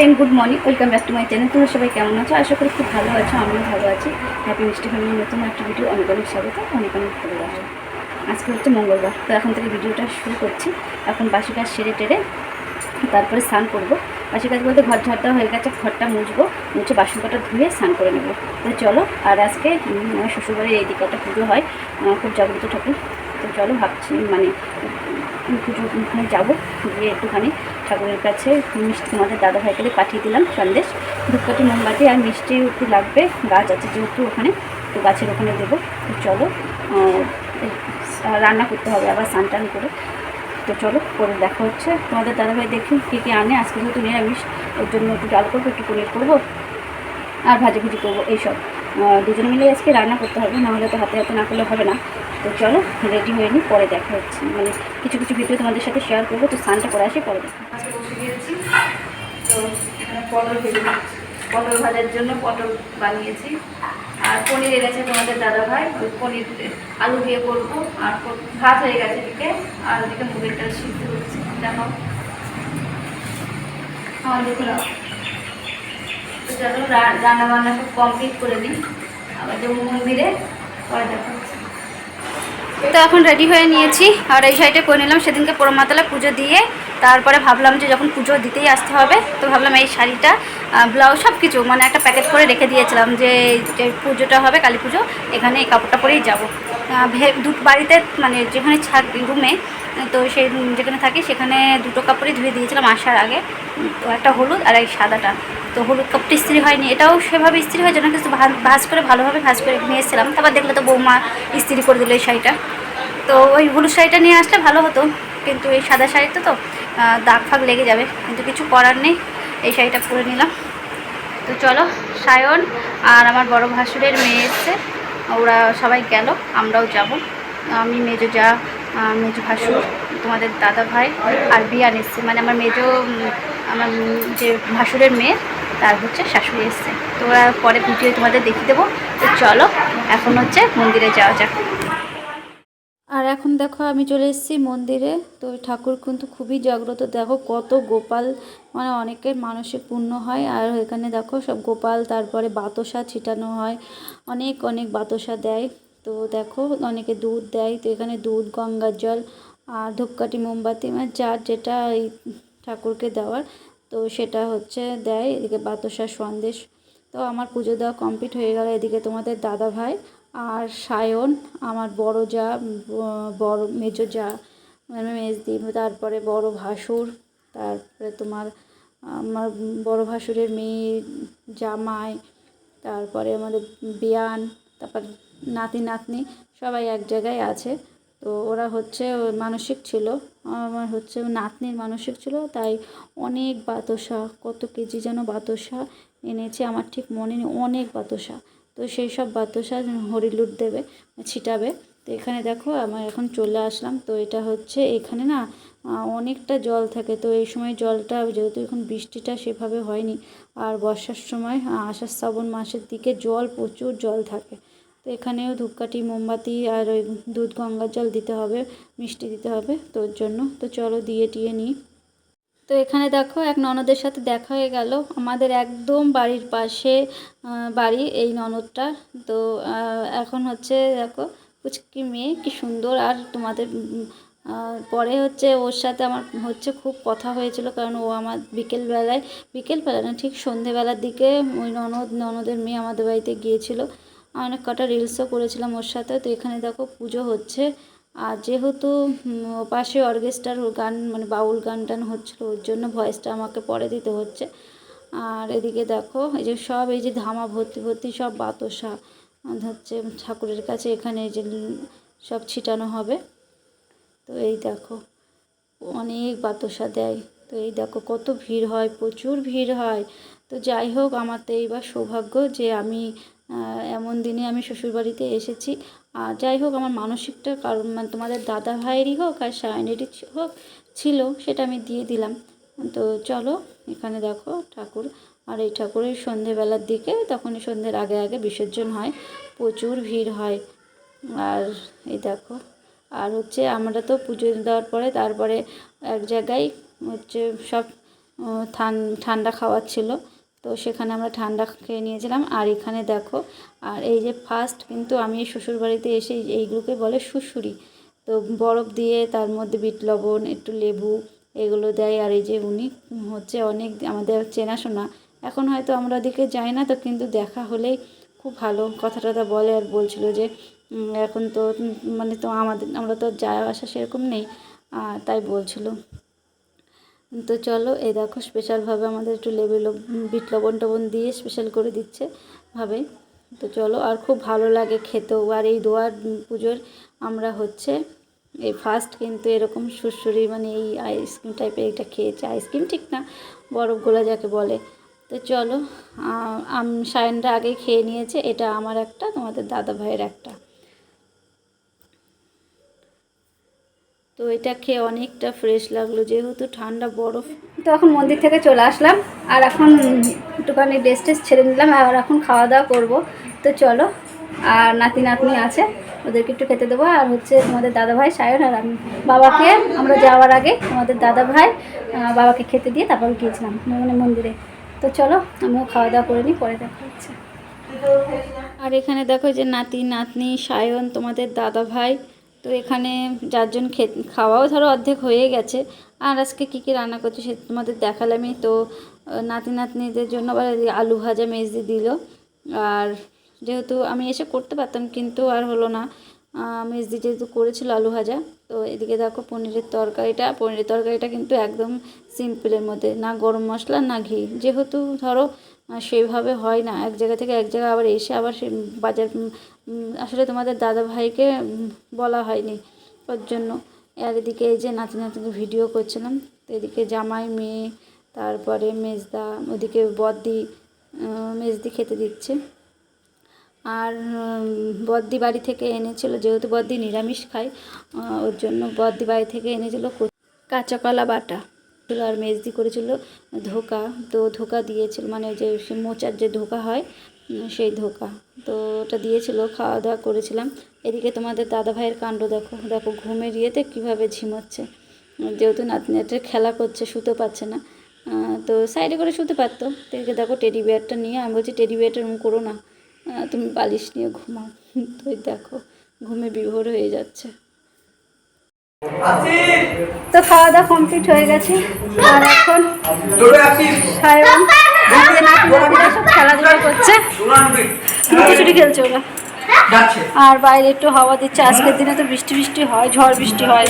Friend good morning welcome back to my channel তোমরা সবাই কেমন আছো? আশা করি খুব ভালো আছো, আমিও ভালো আছি। হ্যাপি মিষ্টি ফ্যামিলির নতুন একটা ভিডিও অনেক অনেক স্বাগত, অনেক অনেক ভালোবাসা। আজকে হচ্ছে মঙ্গলবার, তো এখন থেকে ভিডিওটা শুরু করছি। এখন বাসি কাজ সেরে টেরে তারপরে স্নান করব। বাসি কাজ বলতে ঘর ঝাড় দেওয়া হয়ে গেছে, ঘরটা মুছবো, মুছে বাসন কটা ধুয়ে স্নান করে নেব। তো চলো, আর আজকে আমার শ্বশুরবাড়ির এই দিকে একটা পুজো হয় খুব জাগ্রত ঠাকুর। তো চলো ভাবছি মানে পুজো ওখানে যাব। গিয়ে একটুখানি ঠাকুরের কাছে মিষ্টি তোমাদের দাদা ভাইকে পাঠিয়ে দিলাম সন্দেশ। ধূপকাঠি, মোমবাতি আর মিষ্টি একটু লাগবে, গাছ আছে যেহেতু ওখানে, তো গাছের ওখানে দেবো। চলো রান্না করতে হবে আবার স্নান টান করে। তো চলো, পরে দেখা হচ্ছে। তোমাদের দাদাভাই দেখি কী কী আনে। আজকে যেহেতু নিরামিষ, ওর জন্য একটু ডাল করব, একটু পনির করব, আর ভাজি ভুজি করব, এইসব। দুজনে মিলে আজকে রান্না করতে হবে নাহলে তো হাতে হাতে না করলে হবে না। তো চলো রেডি হয়ে নিই, পরে দেখা হচ্ছে। মানে কিছু কিছু ভিডিও তোমাদের সাথে শেয়ার করব, তো স্নানটা করে আসি, পরে দেখা তো পটল পটল ভাজার জন্য পটল বানিয়েছি। আর পনির এনেছে তোমাদের দাদা ভাই ওই পনির, আলু দিয়ে করব। আর ভাত হয়ে গেছে এদিকে, আর ওদিকে মুগের ডাল সিদ্ধ হচ্ছে। দেখো। আমার দেখো। তো চলো রান্না বান্না সব কমপ্লিট করে নিই। আবার যাব মন্দিরে, পরে দেখা তো এখন রেডি হয়ে নিয়েছি। আর এই শাড়িটা করে নিলাম, সেদিনকে পোড়ামাতলা পুজো দিয়ে। তারপরে ভাবলাম যে যখন পুজো দিতেই আসতে হবে, তো ভাবলাম এই শাড়িটা ব্লাউজ সব কিছু মানে একটা প্যাকেট করে রেখে দিয়েছিলাম যে পুজোটা হবে, কালী পুজো, এখানে এই কাপড়টা পরেই যাব। আহ, ভে- দু বাড়িতে মানে যেখানে ছাদ রুমে তো সেই যেখানে থাকি সেখানে দুটো কাপড়ই ধুয়ে দিয়েছিলাম আসার আগে। তো একটা হলুদ আর এই সাদাটা। তো হলুদ কাপড়টা ইস্ত্রি হয়নি। এটাও সেভাবে ইস্ত্রি হয়েছে না কিন্তু ভা- ভাঁজ করে ভালোভাবে ভাঁজ করে নিয়ে এসেছিলাম। তারপর দেখলে তো বৌমা ইস্ত্রি করে দিল এই শাড়িটা। তো ওই হলুদ শাড়িটা নিয়ে আসলে ভালো হতো কিন্তু এই সাদা শাড়িটা তো দাগ ফাগ লেগে যাবে। কিন্তু কিছু করার নেই এই শাড়িটা পরে নিলাম। তো চলো সায়ন আর আমার বড় ভাসুরের মেয়ে এসছে। ওরা সবাই গেল, আমরাও যাব। আমি, মেজো যা মেজো ভাসুর, তোমাদের দাদা ভাই আর বিয়ান এসছে মানে আমার মেজো আমার যে ভাসুরের মেয়ে, তার হচ্ছে শাশুড়ি এসছে। তো ওরা পরে ভিডিও তোমাদের দেখিয়ে দেবো। তো চলো, এখন হচ্ছে মন্দিরে যাওয়া যাক। আর এখন দেখো আমি চলে এসেছি মন্দিরে। তো ঠাকুর কিন্তু খুবই জাগ্রত। দেখো কত গোপাল মানে অনেকের মানসিক পূর্ণ হয়। আর এখানে দেখো সব গোপাল, তারপরে বাতাসা ছিটানো হয়। অনেক অনেক বাতাসা দেয়। তো দেখো অনেকে দুধ দেয়। তো এখানে দুধ, গঙ্গার জল আর ধূপকাঠি, মোমবাতি মানে যার যেটা এই ঠাকুরকে দেওয়ার, তো সেটা হচ্ছে দেয়। এদিকে বাতাসা সন্দেশ। তো আমার পুজো দেওয়া কমপ্লিট হয়ে গেল। এদিকে তোমাদের দাদা ভাই আর সায়ন, আমার বড় যা, বড় মেজো যা মেজদি, তারপরে বড় ভাসুর, তারপরে তোমার, আমার বড় ভাসুরের মেয়ে জামাই, তারপরে আমাদের বিয়ান, তারপর নাতি, নাতনি, সবাই এক জায়গায় আছে। তো ওরা হচ্ছে মানসিক ছিল, আমার হচ্ছে নাতনির মানসিক ছিল, তাই অনেক বাতাসা, কত কেজি যেন বাতাসা এনেছে, আমার ঠিক মনে নেই, অনেক বাতাসা। তো সেই সব বাতাসা হরিলুট দেবে, ছিটাবে। তো এখানে দেখো আমার এখন চলে আসলাম। তো এটা হচ্ছে এখানে না অনেকটা জল থাকে। তো এই সময় জলটা যেহেতু এখন বৃষ্টিটা সেভাবে হয়নি, আর বর্ষার সময় আষাঢ় শ্রাবণ মাসের দিকে জল, প্রচুর জল থাকে। তো এখানেও ধূপকাঠি, মোমবাতি আর ওই দুধ, গঙ্গার জল দিতে হবে, মিষ্টি দিতে হবে তোর জন্য। তো চলো দিয়ে টিয়ে নিই। তো এখানে দেখো এক ননদের সাথে দেখা হয়ে গেল। আমাদের একদম বাড়ির পাশে বাড়ি এই ননদটা। তো এখন হচ্ছে দেখো, পুচকি মেয়ে, কি সুন্দর। আর তোমাদের পরে হচ্ছে ওর সাথে আমার হচ্ছে খুব কথা হয়েছিল, কারণ ও আমার বিকেলবেলায়, বিকেলবেলা না, ঠিক সন্ধেবেলার দিকে ওই ননদ, ননদের মেয়ে আমাদের বাড়িতে গিয়েছিল। অনেক কটা রিলসও করেছিলাম ওর সাথে। তো এখানে দেখো পুজো হচ্ছে। আর যেহেতু পাশে অর্কেস্ট্রার গান মানে বাউল গান টান হচ্ছিল, ওর জন্য ভয়েসটা আমাকে পরে দিতে হচ্ছে। আর এদিকে দেখো, এই যে সব, এই যে ধামা ভর্তি ভর্তি সব বাতাসা হচ্ছে ঠাকুরের কাছে এখানে এই যে সব ছিটানো হবে। তো এই দেখো, অনেক বাতাসা দেয়। তো এই দেখো, কত ভিড় হয়, প্রচুর ভিড় হয়। তো যাই হোক, আমার তো এইবার সৌভাগ্য যে আমি এমন দিনে আমি শ্বশুরবাড়িতে এসেছি। আর যাই হোক, আমার মানসিকটা কারণ মানে তোমাদের দাদা ভাইয়েরই হোক আর সায়নেরই হোক, ছিল, সেটা আমি দিয়ে দিলাম। তো চলো, এখানে দেখো ঠাকুর। আর এই ঠাকুরের সন্ধেবেলার দিকে তখন সন্ধ্যের আগে আগে বিসর্জন হয়, প্রচুর ভিড় হয়। আর এই দেখো, আর হচ্ছে আমরা তো পুজো দেওয়ার পরে, তারপরে এক জায়গায় হচ্ছে সব ঠান্ডা খাওয়াচ্ছিল তো সেখানে আমরা ঠান্ডা খেয়ে নিয়েছিলাম। আর এখানে দেখো, আর এই যে ফার্স্ট কিন্তু আমি শ্বশুর বাড়িতে এসে এইগুলোকে বলে শুশুরি তো বরফ দিয়ে তার মধ্যে বিট লবণ, একটু লেবু এগুলো দেয়। আর এই যে উনি হচ্ছে অনেক আমাদের চেনাশোনা। এখন হয়তো আমরা ওদিকে যাই না তো কিন্তু দেখা হলেই খুব ভালো কথা টথা বলে আর বলছিল যে এখন তো মানে তো আমাদের, আমরা তো যাওয়া আসা সেরকম নেই। তাই বলছিল। তো চলো, এই দেখো স্পেশালভাবে আমাদের একটু লেবু বিট লবণ টবণ দিয়ে স্পেশাল করে দিচ্ছে ভাবে। তো চলো, আর খুব ভালো লাগে খেতেও। আর এই দোয়ার পুজোর আমরা হচ্ছে এই ফার্স্ট কিন্তু এরকম সুরসুরি মানে এই আইসক্রিম টাইপের এটা খেয়েছে। আইসক্রিম ঠিক না, বরফ গোলা যাকে বলে। তো চলো আম সায়নরা আগে খেয়ে নিয়েছে। এটা আমার একটা, তোমাদের দাদা ভাইয়ের একটা। তো এটা খেয়ে অনেকটা ফ্রেশ লাগল যেহেতু ঠান্ডা বরফ। তো এখন মন্দির থেকে চলে আসলাম আর এখন একটুখানি ড্রেস টেস ছেড়ে নিলাম আর এখন খাওয়া দাওয়া করব। তো চলো আর নাতি নাতনি আছে ওদেরকে একটু খেতে দেবো আর হচ্ছে তোমাদের দাদা ভাই সায়ন আর আমি। বাবাকে আমরা যাওয়ার আগে আমাদের দাদা ভাই বাবাকে খেতে দিয়ে তারপর গিয়েছিলাম মানে মন্দিরে। তো চলো আমিও খাওয়া দাওয়া করে নিই পরে দেখা হচ্ছে। আর এখানে দেখো যে নাতি নাতনি সায়ন তোমাদের দাদা ভাই তো এখানে চারজন খে, খাওয়াও ধরো অর্ধেক হয়ে গেছে। আর আজকে কী কী রান্না করছি সে তোমাদের দেখালামই। তো নাতি নাতনিদের জন্য আবার আলু ভাজা মেজদি দিল। আর যেহেতু আমি এসে করতে পারতাম, কিন্তু আর হলো না। মেজদি যেহেতু করেছিল আলু ভাজা, তো এদিকে দেখো পনিরের তরকারিটা। পনিরের তরকারিটা কিন্তু একদম সিম্পলের মধ্যে। না গরম মশলা, না ঘি। যেহেতু ধরো সেইভাবে হয় না। এক জায়গা থেকে এক জায়গা আবার এসে আবার সে বাজার আসলে তোমাদের দাদা ভাইকে বলা হয়নি ওর জন্য। আর এদিকে এই যে নাতি নাতিকে ভিডিও করছিলাম, তো এদিকে জামাই, মেয়ে, তারপরে মেজদা, ওদিকে বদ্দি মেজদি খেতে দিচ্ছে। আর বদ্দি বাড়ি থেকে এনেছিল, যেহেতু বদ্দি নিরামিষ খায় ওর জন্য বদ্দি বাড়ি থেকে এনেছিল কচ- কাঁচা কলা বাটা। ছিল আর মেজদি করেছিল ধোকা, তো ধোকা দিয়েছিল মানে যে সে মোচার যে ধোকা হয় সেই ধোকা। তো ওটা দিয়েছিল খাওয়া দাওয়া করেছিলাম। এদিকে তোমাদের দাদা ভাইয়ের কাণ্ড দেখো। দেখো, ঘুমের ইয়েতে কীভাবে ঝিমোচ্ছে। যেহেতু নাতনি নাতনির খেলা করছে শুতে পারছে না। তো সাইডে করে শুতে পারতো। এদিকে দেখো, টেডি বিয়ারটা নিয়ে আমি বলছি, টেডি বিয়ারটা রুম করো না। তুমি বালিশ নিয়ে ঘুমাও। তো দেখো, ঘুমে বিভোর হয়ে যাচ্ছে। তো খাওয়া দাওয়া কমপ্লিট হয়ে গেছে। আর এখন নাতিরা সব খেলাধুলা করছে। লুকোচুরি খেলছে ওরা। আর বাইরে একটু হাওয়া দিচ্ছে। আজকের দিনে তো বৃষ্টি বৃষ্টি হয় ঝড় বৃষ্টি হয়।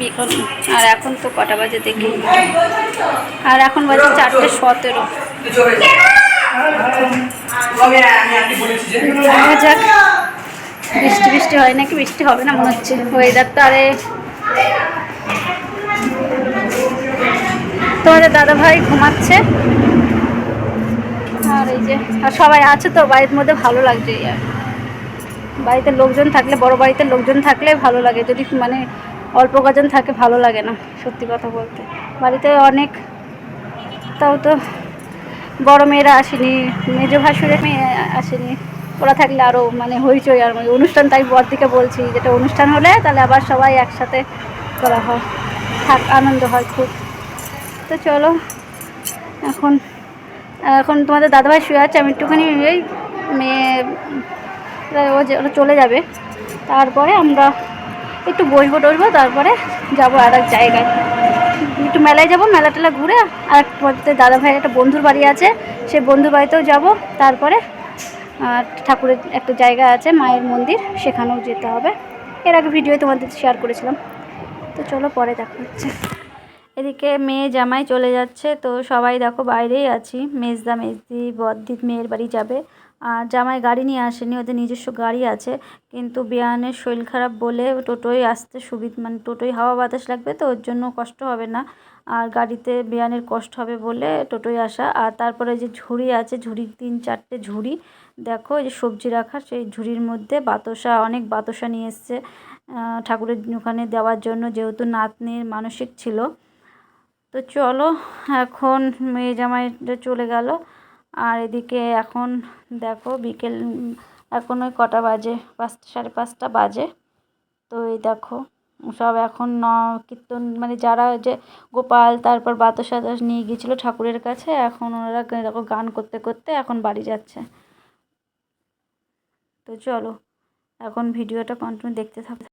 বিখন আর এখন তো কটা বাজে দেখি। আর এখন বাজে চারটে সতেরো। যাক। বৃষ্টি বৃষ্টি হয় নাকি? বৃষ্টি হবে না মনে হচ্ছে। ওয়েদার তো আরে তোমাদের দাদা ভাই ঘুমাচ্ছে। আর এই যে, আর সবাই আছে তো, বাড়ির মধ্যে ভালো লাগছে আর। বাড়িতে লোকজন থাকলে, বড় বাড়িতে লোকজন থাকলে ভালো লাগে, যদি মানে অল্প কজন থাকে ভালো লাগে না, সত্যি কথা বলতে। বাড়িতে অনেক, তাও তো বড় মেয়েরা আসেনি, মেজো ভাসুরের মেয়ে আসেনি। ওরা থাকলে আরও মানে হইচই আর মানে অনুষ্ঠান তাই বরদিকে বলছি, যেটা অনুষ্ঠান হলে তাহলে আবার সবাই একসাথে করা হয়। থাক, আনন্দ হয় খুব। তো চলো, এখন এখন তোমাদের দাদাভাই শুয়ে আছে, আমি একটুখানি ওই মেয়ে, ও যে- ওরা চলে যাবে। তারপরে আমরা একটু বসবো টসবো, তারপরে যাব আর এক জায়গায়। একটু মেলায় যাব, মেলা টেলা ঘুরে, আর তোমাদের দাদা ভাইয়ের একটা বন্ধুর বাড়ি আছে, সেই বন্ধুর বাড়িতেও যাব, তারপরে ঠাকুরের একটা জায়গা আছে, মায়ের মন্দির, সেখানেও যেতে হবে। এর আগে ভিডিও তোমাদের শেয়ার করেছিলাম। তো চলো পরে দেখা হচ্ছে। এদিকে মেয়ে জামাই চলে যাচ্ছে, তো সবাই দেখো বাইরেই আছি। মেজদা, মেজদি, বদ্দিত মেয়ের বাড়ি যাবে। আর জামাই গাড়ি নিয়ে আসেনি, ওদের নিজস্ব গাড়ি আছে। কিন্তু বিয়ানের শরীর খারাপ বলে টোটোয় আসতে সুবিধা মানে টোটোয় হাওয়া বাতাস লাগবে তো, ওর জন্য কষ্ট হবে না। আর গাড়িতে বিয়ানের কষ্ট হবে বলে টোটোয় আসা। আর তারপরে যে ঝুড়ি আছে, ঝুড়ির তিন চারটে ঝুড়ি দেখো, এই যে সবজি রাখার সেই ঝুড়ির মধ্যে বাতাসা, অনেক বাতাসা নিয়ে এসছে ঠাকুরের ওখানে দেওয়ার জন্য, যেহেতু নাতনির মানসিক ছিল। তো চলো, এখন মেয়ে জামাইটা চলে গেল। আর এদিকে এখন দেখো, বিকেল, এখন ওই কটা বাজে, পাঁচটা, সাড়ে পাঁচটা বাজে। তো এই দেখো, সব এখন ন, কীর্তন মানে যারা যে গোপাল, তারপর বাতাস সাতাস নিয়ে গিয়েছিল ঠাকুরের কাছে, এখন ওনারা এরকম গান করতে করতে এখন বাড়ি যাচ্ছে। তো চলো এখন ভিডিওটা কন্টিনিউ দেখতে থাকো।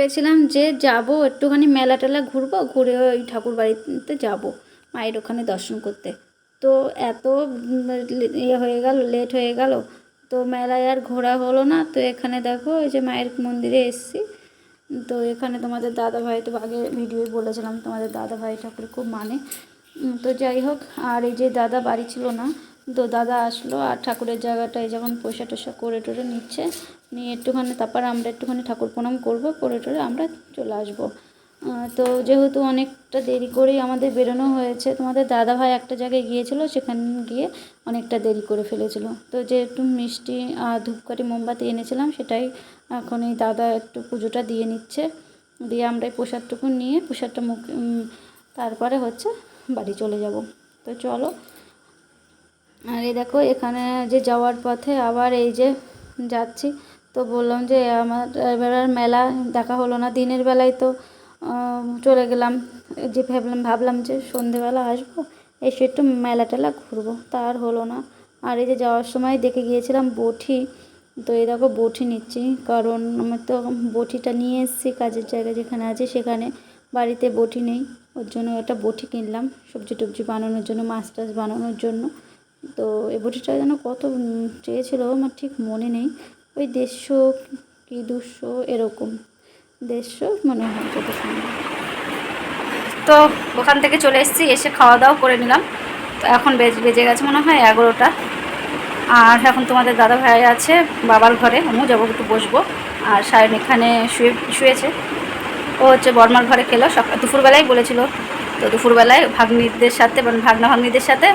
ভেবেছিলাম যে যাব, একটুখানি মেলা টেলা ঘুরবো, ঘুরে ওই ঠাকুর বাড়িতে যাব মায়ের ওখানে দর্শন করতে। তো এত ইয়ে হয়ে গেল লেট হয়ে গেল, তো মেলায় আর ঘোরা হলো না। তো এখানে দেখো ওই যে মায়ের মন্দিরে এসেছি। তো এখানে তোমাদের দাদা ভাই তো আগে ভিডিওয় বলেছিলাম, তোমাদের দাদা ভাই ঠাকুর খুব মানে। তো যাই হোক, আর এই যে দাদা বাড়ি ছিল না, তো দাদা আসলো, আর ঠাকুরের জায়গাটায় যখন পয়সা টয়সা করে টোরে নিচ্ছে নিয়ে একটুখানি, তারপর আমরা একটুখানি ঠাকুর প্রণাম করব, করে টরে আমরা চলে আসব। তো যেহেতু অনেকটা দেরি করেই আমাদের বেরোনো হয়েছে, তোমাদের দাদা ভাই একটা জায়গায় গিয়েছিল, সেখানে গিয়ে অনেকটা দেরি করে ফেলেছিল। তো যে একটু মিষ্টি আর ধূপকাঠি, মোমবাতি এনেছিলাম, সেটাই এখন এই দাদা একটু পুজোটা দিয়ে নিচ্ছে। দিয়ে আমরা এই প্রসাদটুকু নিয়ে, প্রসাদটা মুখ তারপরে হচ্ছে বাড়ি চলে যাব। তো চলো। আর এই দেখো, এখানে যে যাওয়ার পথে আবার এই যে যাচ্ছি তো বললাম যে আমার এবার আর মেলা দেখা হলো না। দিনের বেলায় তো চলে গেলাম। যে ভাবলাম ভাবলাম যে সন্ধেবেলা আসব, এসে একটু মেলা টেলা ঘুরবো। তা আর হলো না। আর এই যে যাওয়ার সময় দেখে গিয়েছিলাম বটি তো এই দেখো বটি নিচ্ছি। কারণ আমার তো বটিটা নিয়ে এসেছি, কাজের জায়গা যেখানে আছে সেখানে। বাড়িতে বটি নেই। ওর জন্য একটা বটি কিনলাম, সবজি টবজি বানানোর জন্য, মাছ টাছ বানানোর জন্য। তো এই বটিটা যেন কত চেয়েছিল, আমার ঠিক মনে নেই। ওই দেড়শো কি দুশো এরকম। দেড়শো মনে হয় যত তো ওখান থেকে চলে এসেছি, এসে খাওয়া দাওয়া করে নিলাম। তো এখন বেজে গেছে মনে হয় এগারোটা। আর এখন তোমাদের দাদা ভাই আছে বাবার ঘরে, আমিও যাব একটু বসবো। আর সায়ন এখানে শুয়ে, শুয়েছে। ও হচ্ছে বর্মার ঘরে খেলো, সকাল দুপুরবেলায় বলেছিল। তো দুপুরবেলায় ভাগ্নিদের সাথে মানে ভাগনা ভাগ্নিদের সাথে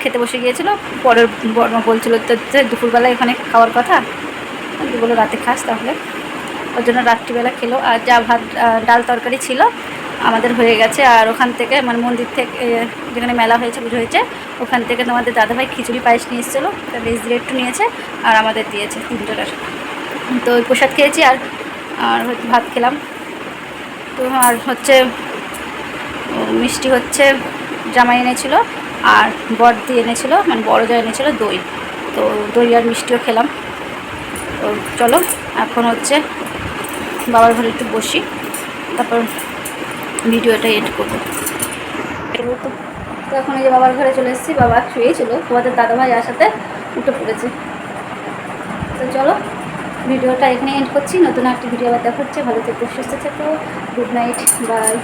খেতে বসে গিয়েছিল। পরের বর্মা বলছিল, তো যে দুপুরবেলায় এখানে খাওয়ার কথা? আমি বলো রাতে খাস তাহলে। ওর জন্য রাত্রিবেলা খেলো। আর যা ভাত ডাল তরকারি ছিল, আমাদের হয়ে গেছে। আর ওখান থেকে মানে মন্দির থেকে যেখানে মেলা হয়েছে, পুজো হয়েছে, ওখান থেকে তোমাদের দাদাভাই খিচুড়ি পায়েস নিয়ে এসেছিল। বেশ একটু নিয়েছে, আর আমাদের দিয়েছে তিনজনের। তো ওই প্রসাদ খেয়েছি আর আর ভাত খেলাম। তো আর হচ্ছে মিষ্টি হচ্ছে, জামাই এনেছিল। আর বড়দি এনেছিল মানে বড় যা এনেছিল, দই। তো দই আর মিষ্টিও খেলাম। তো চলো, এখন হচ্ছে বাবার ঘরে একটু বসি, তারপর ভিডিওটা এড করব। তো এখন যে বাবার ঘরে চলে এসেছি, বাবা শুয়েছিল, তোমাদের দাদাভাই আসাতে উঠে পড়েছে। তো চলো, ভিডিওটা এখানে এন্ড করছি। নতুন একটা ভিডিও আবার দেখা হচ্ছে। ভালো থেকো, সুস্থ থেকো গুড নাইট বাই